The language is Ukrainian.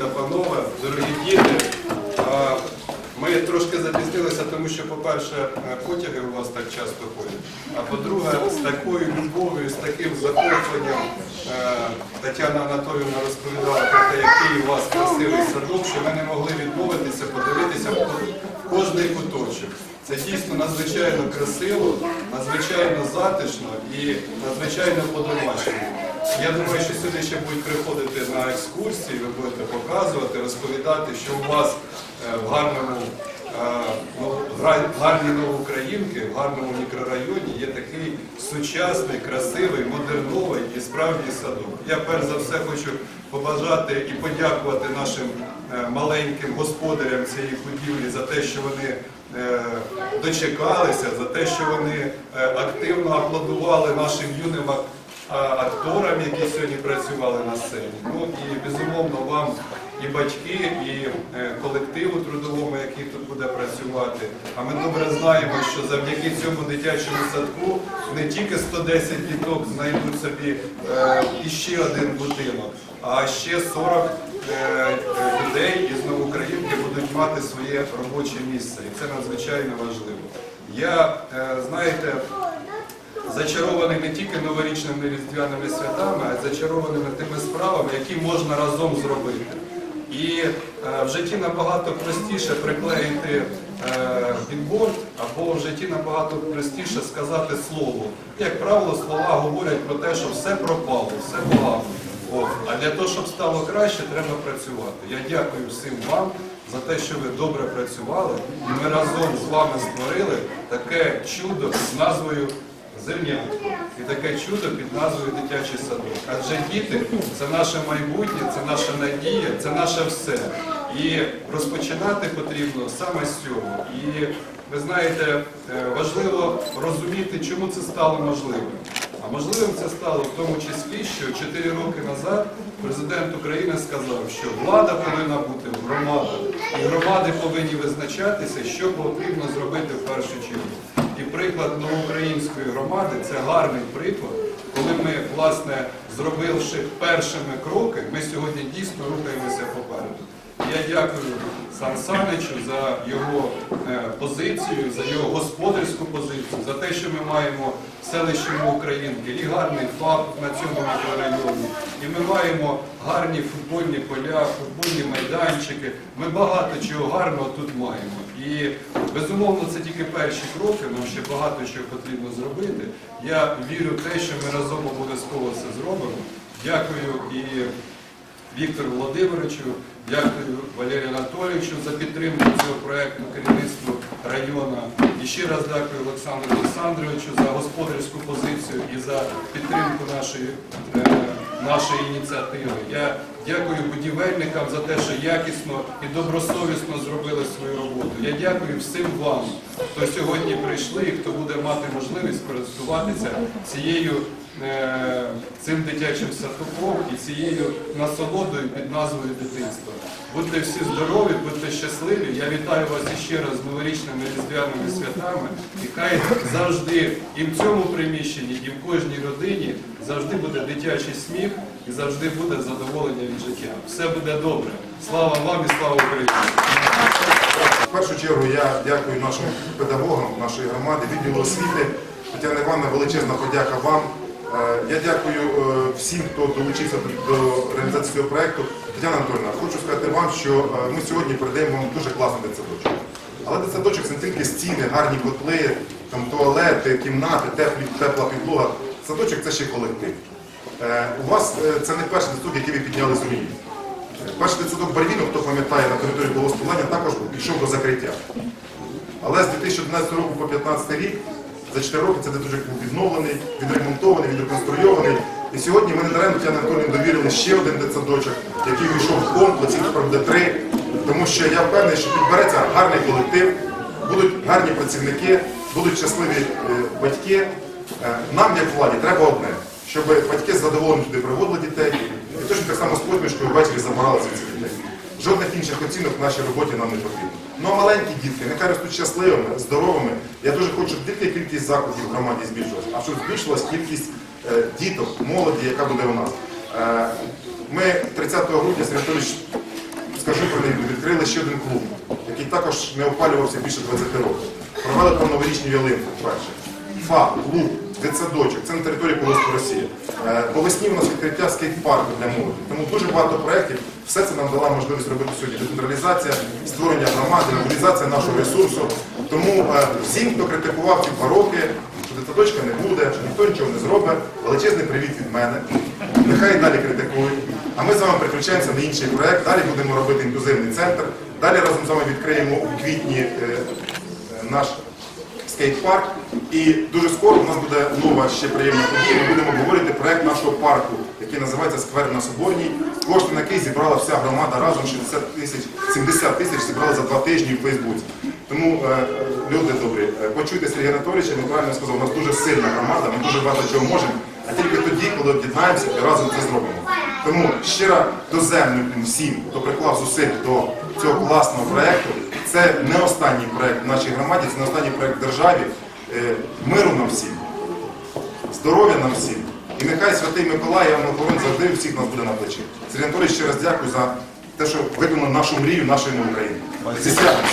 та панове, дорогі діти. Ми трошки запізнилися, тому що, по-перше, е, потяги у вас так часто ходять. А по-друге, з такою любов'ю, з таким захопленням е, Тетяна Анатоліївна розповідала про те, який у вас красивий садок, що ми не могли відмовитися, подивитися в кожний куточок. Це дійсно надзвичайно красиво, надзвичайно затишно і надзвичайно по-домашньому. Я думаю, що сюди ще будуть приходити на екскурсії, ви будете показувати, розповідати, що у вас е, в гарному, е, ну, гарній Новоукраїнки, в гарному мікрорайоні є такий сучасний, красивий, модерновий і справжній садок. Я перш за все хочу побажати і подякувати нашим е, маленьким господарям цієї будівлі за те, що вони дочекалися, за те, що вони активно аплодували нашим юним ак- а, акторам, які сьогодні працювали на сцені. Ну і безумовно вам і батьки, і е, колективу трудовому, який тут буде працювати. А ми добре знаємо, що завдяки цьому дитячому садку не тільки 110 діток знайдуть собі е, іще один будинок, а ще 40 е, людей із Новоукраїнки будуть мати своє робоче місце. І це надзвичайно важливо. Я, знаєте, зачарований не тільки новорічними різдвяними святами, а й зачарованими тими справами, які можна разом зробити. І е, в житті набагато простіше приклеїти е, бікборд, або в житті набагато простіше сказати слово. Як правило, слова говорять про те, що все пропало, все погано. А для того, щоб стало краще, треба працювати. Я дякую всім вам за те, що ви добре працювали, і ми разом з вами створили таке чудо з назвою Зернятко. І таке чудо під назвою Дитячий садок. Адже діти це наше майбутнє, це наша надія, це наше все. І розпочинати потрібно саме з цього. І ви знаєте, е, важливо розуміти, чому це стало можливим. А можливим це стало в тому числі, що 4 роки назад президент України сказав, що влада повинна бути в громадах, і громади повинні визначатися, що потрібно зробити в першу чергу. Приклад новоукраїнської громади це гарний приклад, коли ми, власне, зробивши першими кроки, ми сьогодні дійсно рухаємося попереду. Я дякую Сан Саничу за його е, позицію, за його господарську позицію, за те, що ми маємо в селищі Українки і гарний ФАП на цьому мікрорайоні, і ми маємо гарні футбольні поля, футбольні майданчики. Ми багато чого гарного тут маємо. І безумовно це тільки перші кроки, нам ще багато чого потрібно зробити. Я вірю в те, що ми разом обов'язково це зробимо. Дякую і Віктору Володимировичу, дякую Валерію Анатолійовичу за підтримку цього проєкту керівництву району. І ще раз дякую Олександру Олександровичу за господарську позицію і за підтримку нашої, е, нашої ініціативи. Я дякую будівельникам за те, що якісно і добросовісно зробили свою роботу. Я дякую всім вам, хто сьогодні прийшли і хто буде мати можливість користуватися цією цим дитячим садком і цією насолодою під назвою дитинство. Будьте всі здорові, будьте щасливі. Я вітаю вас іще раз з новорічними різдвяними святами. І хай завжди і в цьому приміщенні, і в кожній родині завжди буде дитячий сміх і завжди буде задоволення від життя. Все буде добре. Слава вам і слава Україні! В першу чергу я дякую нашим педагогам нашої громади, відділу освіти. Тетяна Івановна, величезна подяка вам. Е, Я дякую е, всім, хто долучився до- реалізації цього проєкту. Тетяна Анатольовна, хочу сказати вам, що е, ми сьогодні передаємо вам дуже класний дитсадочок. Але дитсадочок це не тільки стіни, гарні котли, там, туалети, кімнати, теплі, тепла підлога. Садочок це ще колектив. У вас це не перший дитсадок, який ви підняли з руїн. Перший дитсадок Барвіно, хто пам'ятає на території благословення, також пішов до закриття. Але з 2011 року по 2015 рік, за 4 роки цей дитсадок був відновлений, відремонтований, відреконструйований. І сьогодні ми не даремно Тетяні Анатоліївні довірили ще один дитсадочок, який війшов в комплекс, тепер буде три. Тому що я впевнений, що підбереться гарний колектив, будуть гарні працівники, будуть щасливі е, батьки. Е, Нам, як владі, треба одне, щоб батьки з задоволенням туди приводили дітей, і точно так само з посмішкою ввечері забирали звідси дітей. Жодних інших оцінок в нашій роботі нам не потрібно. Ну а маленькі дітки, нехай ростуть щасливими, здоровими. Я дуже хочу, щоб тільки кількість закладів в громаді збільшилась, а щоб збільшилась кількість е, діток, молоді, яка буде у нас. Е, ми 30 грудня Анатолійович скажу про них, відкрили ще один клуб, який також не опалювався більше 20 років. Провели там новорічну ялинку вперше. ФАП, клуб, дитсадочок, це на території Колоспу Росії. Е, По весні у нас відкриття скейт-парку для молоді. Тому дуже багато проєктів. Все це нам дала можливість робити сьогодні. Децентралізація, створення громади, мобілізація нашого ресурсу. Тому е, всім, хто критикував ці два роки, що дитсадочка не буде, що ніхто нічого не зробить, величезний привіт від мене. Нехай далі критикують. А ми з вами переключаємося на інший проєкт. Далі будемо робити інклюзивний центр. Далі разом з вами відкриємо у квітні е, наш скейт-парк. І дуже скоро у нас буде нова ще приємна подія. Ми будемо обговорити проект нашого парку, який називається Сквер на Соборній, кошти на який зібрала вся громада разом 60 тисяч, 70 тисяч зібрали за два тижні в Фейсбуці. Тому, е, люди добрі, е, почуйте Сергія Анатолійовича, він правильно сказав, у нас дуже сильна громада, ми дуже багато чого можемо, а тільки тоді, коли об'єднаємося і разом це зробимо. Тому щиро доземно всім, хто приклав зусиль до цього класного проєкту. Це не останній проєкт в нашій громаді, це не останній проєкт державі. Е, Миру нам всім, здоров'я нам всім. І нехай святий Миколай, Іван Охорон завжди всіх нас буде на плечі. Сергій Анатолійович, ще раз дякую за те, що виконали нашу мрію нашої України. Зі святом!